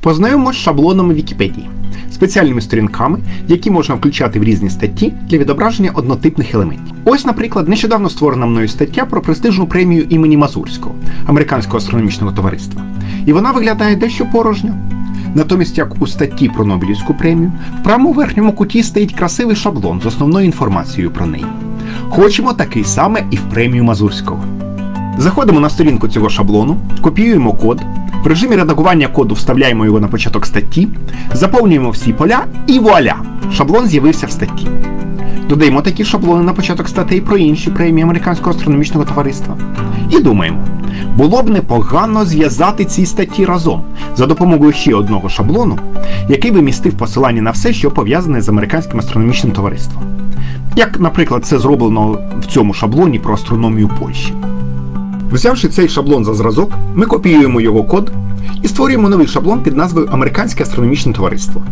Познайомимось з шаблонами Вікіпедії, спеціальними сторінками, які можна включати в різні статті для відображення однотипних елементів. Ось, наприклад, нещодавно створена мною стаття про престижну премію імені Мазурського Американського астрономічного товариства. І вона виглядає дещо порожньо. Натомість, як у статті про Нобелівську премію, в правому верхньому куті стоїть красивий шаблон з основною інформацією про неї. Хочемо такий саме і в премію Мазурського. Заходимо на сторінку цього шаблону, копіюємо код. В режимі редагування коду вставляємо його на початок статті, заповнюємо всі поля і вуаля! Шаблон з'явився в статті. Додаємо такі шаблони на початок статей про інші премії Американського астрономічного товариства. І думаємо, було б непогано зв'язати ці статті разом за допомогою ще одного шаблону, який би містив посилання на все, що пов'язане з Американським астрономічним товариством. Як, наприклад, це зроблено в цьому шаблоні про астрономію Польщі. Взявши цей шаблон за зразок, ми копіюємо його код і створюємо новий шаблон під назвою Американське астрономічне товариство.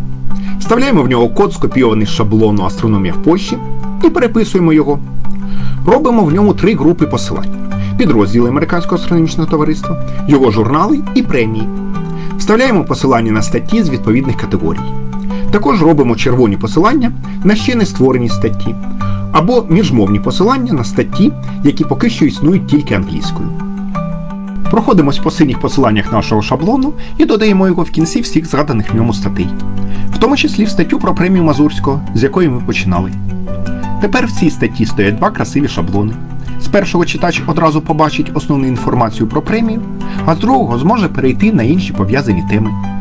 Вставляємо в нього код, скопійований з шаблону Астрономія в Польщі, і переписуємо його. Робимо в ньому три групи посилань: підрозділи Американського астрономічного товариства, його журнали і премії. Вставляємо посилання на статті з відповідних категорій. Також робимо червоні посилання на ще не створені статті, або міжмовні посилання на статті, які поки що існують тільки англійською. Проходимось по синіх посиланнях нашого шаблону і додаємо його в кінці всіх згаданих в ньому статей, в тому числі в статтю про премію Мазурського, з якої ми починали. Тепер в цій статті стоять два красиві шаблони. З першого читач одразу побачить основну інформацію про премію, а з другого зможе перейти на інші пов'язані теми.